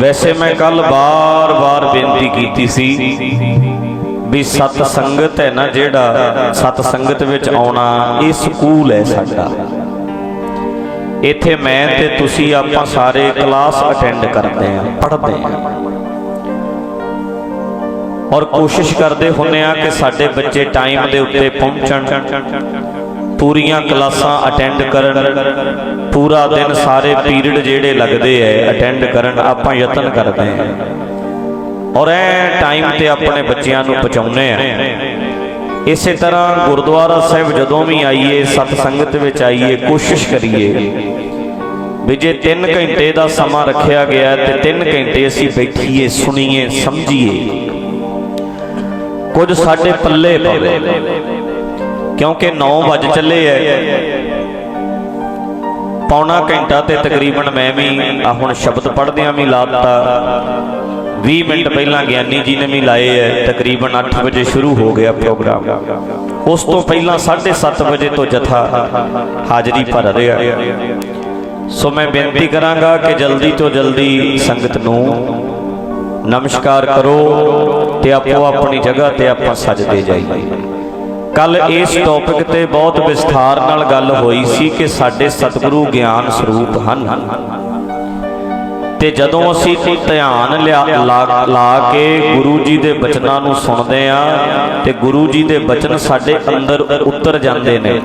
ਵੈਸੇ ਮੈਂ ਕੱਲ ਬਾਰ-ਬਾਰ ਬੇਨਤੀ ਕੀਤੀ ਸੀ ਵੀ ਸਤ ਸੰਗਤ ਹੈ ਨਾ ਜਿਹੜਾ ਸਤ ਸੰਗਤ ਵਿੱਚ ਆਉਣਾ ਇਹ ਸਕੂਲ ਹੈ ਸਾਡਾ। ਇੱਥੇ ਮੈਂ ਤੇ ਤੁਸੀਂ ਆਪਾਂ ਸਾਰੇ ਕਲਾਸ ਅਟੈਂਡ ਕਰਦੇ ਆਂ ਪੜ੍ਹਦੇ ਆਂ ਔਰ ਕੋਸ਼ਿਸ਼ ਕਰਦੇ ਹੁੰਨੇ ਆ ਕਿ ਸਾਡੇ ਬੱਚੇ ਟਾਈਮ ਦੇ ਉੱਤੇ ਪਹੁੰਚਣ। ਪੂਰੀਆਂ ਕਲਾਸਾਂ ਅਟੈਂਡ ਕਰਨ। ਪੂਰਾ ਦਿਨ ਸਾਰੇ ਪੀਰੀਅਡ ਜਿਹੜੇ ਲੱਗਦੇ ਐ ਅਟੈਂਡ ਕਰਨ, ਆਪਾਂ ਯਤਨ ਕਰਦੇ ਆਂ ਔਰ ਐ ਟਾਈਮ ਤੇ ਆਪਣੇ ਬੱਚਿਆਂ ਨੂੰ ਪਹੁੰਚਾਉਨੇ ਆ ਇਸੇ ਤਰ੍ਹਾਂ ਗੁਰਦੁਆਰਾ ਸਾਹਿਬ ਜਦੋਂ ਵੀ ਆਈਏ ਸਤ ਸੰਗਤ ਵਿੱਚ ਆਈਏ, ਕੋਸ਼ਿਸ਼ ਕਰੀਏ। ਵੀ ਜੇ 3 ਘੰਟੇ ਦਾ ਸਮਾਂ ਰੱਖਿਆ ਗਿਆ ਹੈ ਤੇ 3 ਘੰਟੇ ਅਸੀਂ ਬੈਠੀਏ, ਸੁਣੀਏ, ਸਮਝੀਏ। ਕੁਝ ਸਾਡੇ ਪੱਲੇ ਪਵੇ। ਕਿਉਂਕਿ 9 ਵਜ ਚੱਲੇ ਐ। ਪੌਣਾ ਘੰਟਾ ਤੇ ਤਕਰੀਬਨ ਮੈਂ ਵੀ ਆ ਹੁਣ ਸ਼ਬਦ ਪੜ੍ਹਦਿਆਂ ਵੀ ਲਾਤਾ। 20 ਮਿੰਟ ਪਹਿਲਾਂ ਗਿਆਨੀ ਜੀ ਨੇ ਵੀ ਲਾਏ ਐ। ਤਕਰੀਬਨ 8 ਵਜੇ ਸ਼ੁਰੂ ਹੋ ਗਿਆ ਪ੍ਰੋਗਰਾਮ। ਉਸ ਤੋਂ ਪਹਿਲਾਂ 7:30 ਵਜੇ ਤੋਂ ਜਥਾ ਹਾਜ਼ਰੀ ਭਰ ਰਿਹਾ। ਸੋ ਮੈਂ ਬੇਨਤੀ ਕਰਾਂਗਾ ਕਿ ਜਲਦੀ ਤੋਂ ਜਲਦੀ ਸੰਗਤ ਨੂੰ ਨਮਸਕਾਰ ਕਰੋ ਤੇ ਆਪੋ ਆਪਣੀ ਜਗ੍ਹਾ ਤੇ ਆਪਾਂ ਸਜਦੇ ਜਾਈਏ। ਕੱਲ ਇਸ ਟੌਪਿਕ ਤੇ ਬਹੁਤ ਵਿਸਥਾਰ ਨਾਲ ਗੱਲ ਹੋਈ ਸੀ ਕਿ ਸਾਡੇ ਸਤਿਗੁਰੂ ਗਿਆਨ ਸਰੂਪ ਹਨ। ਤੇ ਜਦੋਂ ਅਸੀਂ ਧਿਆਨ ਲਿਆ- ਲਾ ਲਾ ਕੇ ਗੁਰੂ ਜੀ ਦੇ ਬਚਨਾਂ ਨੂੰ ਸੁਣਦੇ ਆ, ਤੇ ਗੁਰੂ ਜੀ ਦੇ ਬਚਨ ਸਾਡੇ ਅੰਦਰ ਉਤਰ ਜਾਂਦੇ ਨੇ।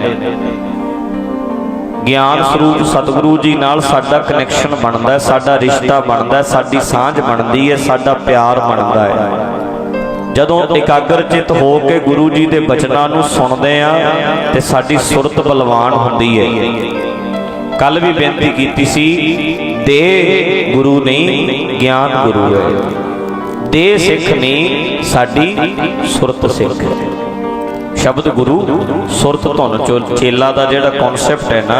ਗਿਆਨ ਸਰੂਪ ਸਤਿਗੁਰੂ ਜੀ ਨਾਲ ਸਾਡਾ ਕਨੈਕਸ਼ਨ ਬਣਦਾ ਸਾਡਾ ਰਿਸ਼ਤਾ ਬਣਦਾ ਸਾਡੀ ਸਾਂਝ ਬਣਦੀ ਹੈ, ਸਾਡਾ ਪਿਆਰ ਬਣਦਾ ਹੈ। ਜਦੋਂ ਇਕਾਗਰ ਚਿਤ ਹੋ ਕੇ ਗੁਰੂ ਜੀ ਦੇ ਬਚਨਾਂ ਨੂੰ ਸੁਣਦੇ ਆ, ਤੇ ਸਾਡੀ ਸੁਰਤ ਬਲਵਾਨ ਹੁੰਦੀ ਹੈ ਕੱਲ ਵੀ ਬੇਨਤੀ ਕੀਤੀ ਸੀ, ਦੇ ਗੁਰੂ ਨਹੀਂ ਗਿਆਨ ਗੁਰੂ ਹੈ ਦੇ ਸਿੱਖ ਨਹੀਂ ਸਾਡੀ ਸੁਰਤ ਸਿੱਖ ਹੈ ਸ਼ਬਦ ਗੁਰੂ, ਸੁਰਤ ਧੁਨ ਚੋ ਚੇਲਾ ਦਾ ਜਿਹੜਾ ਕਨਸੈਪਟ ਹੈ ਨਾ,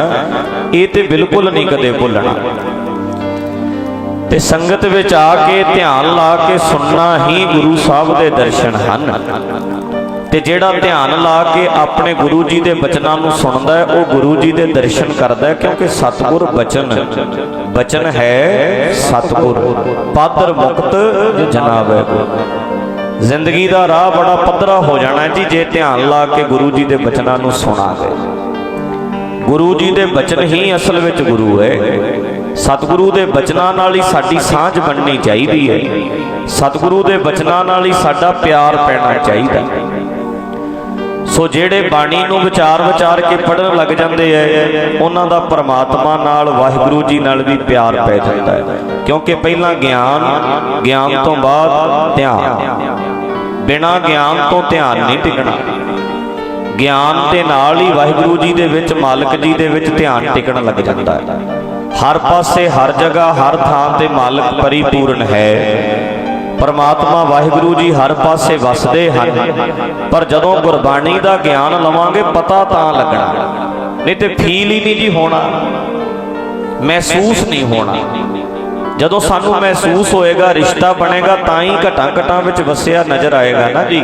ਇਹ ਤੇ ਬਿਲਕੁਲ ਨਹੀਂ ਕਦੇ ਭੁੱਲਣਾ। ਤੇ ਸੰਗਤ ਵਿੱਚ ਆ ਕੇ ਧਿਆਨ ਲਾ ਕੇ ਸੁਣਨਾ ਹੀ ਗੁਰੂ ਸਾਹਿਬ ਦੇ ਦਰਸ਼ਨ ਹਨ। ਤੇ ਜਿਹੜਾ ਧਿਆਨ ਲਾ ਕੇ ਆਪਣੇ ਗੁਰੂ ਜੀ ਦੇ ਬਚਨਾਂ ਨੂੰ ਸੁਣਦਾ ਹੈ, ਉਹ ਗੁਰੂ ਜੀ ਦੇ ਦਰਸ਼ਨ ਕਰਦਾ ਹੈ, ਕਿਉਂਕਿ ਸਤਿਗੁਰ ਬਚਨ ਬਚਨ ਹੈ ਸਤਿਗੁਰ। ਪਾਦਰ ਮੁਕਤ ਜਨਾਬ ਜ਼ਿੰਦਗੀ ਦਾ ਰਾਹ ਬੜਾ ਪੱਧਰਾ ਹੋ ਜਾਣਾ ਜੀ, ਜੇ ਧਿਆਨ ਲਾ ਕੇ ਗੁਰੂ ਜੀ ਦੇ ਬਚਨਾਂ ਨੂੰ ਸੁਣਾਂਗੇ ਗੁਰੂ ਜੀ ਦੇ ਬਚਨ ਹੀ ਅਸਲ ਵਿੱਚ ਗੁਰੂ ਹੈ। ਸਤਿਗੁਰੂ ਦੇ ਬਚਨਾਂ ਨਾਲ ਹੀ ਸਾਡੀ ਸਾਂਝ ਬਣਨੀ ਚਾਹੀਦੀ ਹੈ। ਸਤਿਗੁਰੂ ਦੇ ਬਚਨਾਂ ਨਾਲ ਹੀ ਸਾਡਾ ਪਿਆਰ ਪੈਣਾ ਚਾਹੀਦਾ। ਸੋ ਜਿਹੜੇ ਬਾਣੀ ਨੂੰ ਵਿਚਾਰ ਵਿਚਾਰ ਕੇ ਪੜਨ ਲੱਗ ਜਾਂਦੇ ਐ ਉਹਨਾਂ ਦਾ ਪਰਮਾਤਮਾ ਨਾਲ ਵਾਹਿਗੁਰੂ ਜੀ ਨਾਲ ਵੀ ਪਿਆਰ ਪੈ ਜਾਂਦਾ ਹੈ। ਕਿਉਂਕਿ ਪਹਿਲਾਂ ਗਿਆਨ ਗਿਆਨ ਤੋਂ ਬਾਅਦ ਧਿਆਨ। ਬਿਨਾ ਗਿਆਨ ਤੋਂ ਧਿਆਨ ਨਹੀਂ ਟਿਕਣਾ। ਗਿਆਨ ਦੇ ਨਾਲ ਹੀ ਵਾਹਿਗੁਰੂ ਜੀ ਦੇ ਵਿੱਚ ਮਾਲਕ ਜੀ ਦੇ ਵਿੱਚ ਧਿਆਨ ਟਿਕਣ ਲੱਗ ਜਾਂਦਾ ਹੈ। ਹਰ ਪਾਸੇ, ਹਰ ਜਗ੍ਹਾ, ਹਰ ਥਾਂ ਤੇ ਮਾਲਕ ਪਰਿਪੂਰਨ ਹੈ। ਪਰਮਾਤਮਾ ਵਾਹਿਗੁਰੂ ਜੀ ਹਰ ਪਾਸੇ ਵਸਦੇ ਹਨ। ਪਰ ਜਦੋਂ ਗੁਰਬਾਣੀ ਦਾ ਗਿਆਨ ਲਵਾਂਗੇ, ਪਤਾ ਤਾਂ ਲੱਗਣਾ। ਨਹੀਂ ਤੇ ਫੀਲ ਹੀ ਨਹੀਂ ਜੀ ਹੋਣਾ। ਮਹਿਸੂਸ ਨਹੀਂ ਹੋਣਾ। ਜਦੋਂ ਸਾਨੂੰ ਮਹਿਸੂਸ ਹੋਏਗਾ, ਰਿਸ਼ਤਾ ਬਣੇਗਾ, ਤਾਂ ਹੀ ਘਟਾਂ ਘਟਾਂ ਵਿੱਚ ਵਸਿਆ ਨਜ਼ਰ ਆਏਗਾ ਨਾ ਜੀ।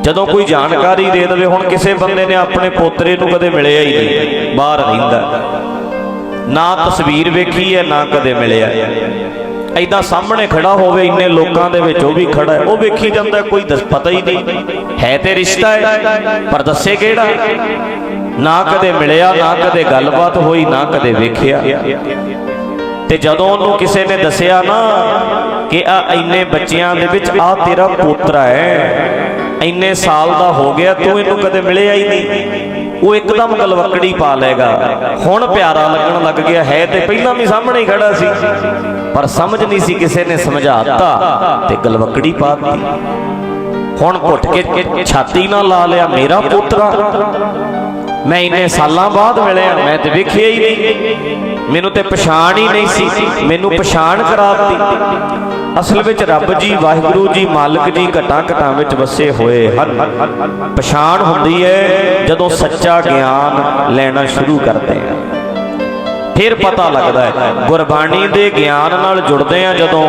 ਜਦੋਂ ਕੋਈ ਜਾਣਕਾਰੀ ਦੇ ਦੇਵੇ, ਹੁਣ ਕਿਸੇ ਬੰਦੇ ਨੇ ਆਪਣੇ ਪੋਤਰੇ ਨੂੰ ਕਦੇ ਮਿਲਿਆ ਹੀ ਨਹੀਂ, ਬਾਹਰ ਰਹਿੰਦਾ। ਨਾ ਤਸਵੀਰ ਵੇਖੀ ਹੈ, ਨਾ ਕਦੇ ਮਿਲਿਆ। ਐਦਾਂ ਸਾਹਮਣੇ ਖੜਾ ਹੋਵੇ, ਇੰਨੇ ਲੋਕਾਂ ਦੇ ਵਿੱਚ ਉਹ ਵੀ ਖੜਾ ਹੈ। ਉਹ ਵੇਖੀ ਜਾਂਦਾ, ਕੋਈ ਦੱਸ ਪਤਾ ਹੀ ਨਹੀਂ। ਹੈ ਤੇ ਰਿਸ਼ਤਾ ਹੈ ਪਰ ਦੱਸੇ ਕਿਹੜਾ? ਨਾ ਕਦੇ ਮਿਲਿਆ, ਨਾ ਕਦੇ ਗੱਲਬਾਤ ਹੋਈ, ਨਾ ਕਦੇ ਵੇਖਿਆ। ਤੇ ਜਦੋਂ ਉਹਨੂੰ ਕਿਸੇ ਨੇ ਦੱਸਿਆ ਨਾ ਕਿ ਆ ਇੰਨੇ ਬੱਚਿਆਂ ਦੇ ਵਿੱਚ ਆ ਤੇਰਾ ਪੋਤਰਾ ਹੈ, ਇੰਨੇ ਸਾਲ ਦਾ ਹੋ ਗਿਆ, ਤੂੰ ਇਹਨੂੰ ਕਦੇ ਮਿਲਿਆ ਹੀ ਨਹੀਂ। ਉਹ ਇੱਕਦਮ ਗਲਵਕੜੀ ਪਾ ਲਏਗਾ। ਹੁਣ ਪਿਆਰਾ ਲੱਗਣ ਲੱਗ ਗਿਆ, ਹੈ ਤੇ ਪਹਿਲਾਂ ਵੀ ਸਾਹਮਣੇ ਹੀ ਖੜਾ ਸੀ। ਪਰ ਸਮਝ ਨਹੀਂ ਸੀ ਕਿਸੇ ਨੇ ਸਮਝਾਤਾ ਤੇ ਗਲਵਕੜੀ ਦਿੱਤੀ। ਹੁਣ ਘੁੱਟ ਕੇ ਛਾਤੀ ਨਾਲ ਲਾ ਲਿਆ, ਮੇਰਾ ਪੁੱਤਰਾ ਮੈਂ ਇੰਨੇ ਸਾਲਾਂ ਬਾਅਦ ਮਿਲਿਆ ਮੈਂ ਤੇ ਵੇਖਿਆ ਹੀ ਨਹੀਂ। ਮੈਨੂੰ ਤੇ ਪਛਾਣ ਹੀ ਨਹੀਂ ਸੀ। ਮੈਨੂੰ ਪਛਾਣ ਕਰਾਤੀ। ਅਸਲ ਵਿੱਚ ਰੱਬ ਜੀ, ਵਾਹਿਗੁਰੂ ਜੀ, ਮਾਲਕ ਜੀ ਘਟਾਂ ਘਟਾਂ ਵਿੱਚ ਵਸੇ ਹੋਏ ਹਨ। ਪਛਾਣ ਹੁੰਦੀ ਹੈ ਜਦੋਂ ਸੱਚਾ ਗਿਆਨ ਲੈਣਾ ਸ਼ੁਰੂ ਕਰਦੇ ਆ। ਫਿਰ ਪਤਾ ਲੱਗਦਾ ਹੈ। ਗੁਰਬਾਣੀ ਦੇ ਗਿਆਨ ਨਾਲ ਜੁੜਦੇ ਆ ਜਦੋਂ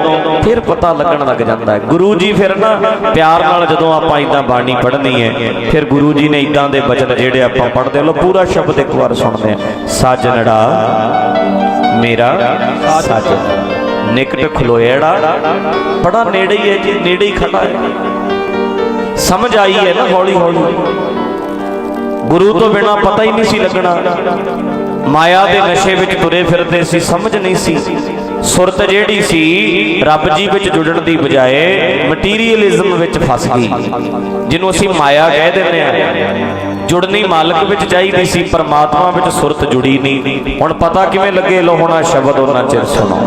ਫਿਰ ਪਤਾ ਲੱਗਣ ਲੱਗ ਜਾਂਦਾ ਹੈ। ਗੁਰੂ ਜੀ ਫਿਰ ਨਾ ਪਿਆਰ ਨਾਲ ਜਦੋਂ ਆਪਾਂ ਇਦਾਂ ਬਾਣੀ ਪੜ੍ਹਨੀ ਹੈ, ਫਿਰ ਗੁਰੂ ਜੀ ਨੇ ਇਦਾਂ ਦੇ ਬਚਨ ਜਿਹੜੇ ਆਪਾਂ ਪੜ੍ਹਦੇ ਲੋ ਪੂਰਾ ਸ਼ਬਦ ਇੱਕ ਵਾਰ ਸੁਣਦੇ ਆ ਸਾਜਣੜਾ ਮੇਰਾ ਸਾਜਣ ਨਿਕਟ ਖਲੋਏੜਾ, ਬੜਾ ਨੇੜੇ ਹੀ ਹੈ ਜੀ, ਨੇੜੇ ਹੀ ਖੜਾ ਹੈ। ਸਮਝ ਆਈ ਹੈ ਨਾ ਹੌਲੀ ਹੌਲੀ ਗੁਰੂ ਤੋਂ ਬਿਨਾ ਪਤਾ ਹੀ ਨਹੀਂ ਸੀ ਲੱਗਣਾ। ਮਾਇਆ ਦੇ ਨਸ਼ੇ ਵਿੱਚ ਤੁਰੇ ਫਿਰਦੇ ਸੀ, ਸਮਝ ਨਹੀਂ ਸੀ। ਸੁਰਤ ਜਿਹੜੀ ਸੀ, ਰੱਬ ਜੀ ਵਿੱਚ ਜੁੜਨ ਦੀ ਬਜਾਏ ਮਟੀਰੀਅਲਿਜ਼ਮ ਵਿੱਚ ਫਸ ਗਈ। ਜਿਹਨੂੰ ਅਸੀਂ ਮਾਇਆ ਕਹਿ ਦਿੰਦੇ ਆ ਜੁੜਨੀ ਮਾਲਕ ਵਿੱਚ ਚਾਹੀਦੀ ਸੀ, ਪਰਮਾਤਮਾ ਵਿੱਚ ਸੁਰਤ ਜੁੜੀ ਨਹੀਂ। ਹੁਣ ਪਤਾ ਕਿਵੇਂ ਲੱਗੇ ਲੋ ਹੋਣਾ ਸ਼ਬਦ ਉਹਨਾਂ ਚਿਰ ਸੁਣੋ।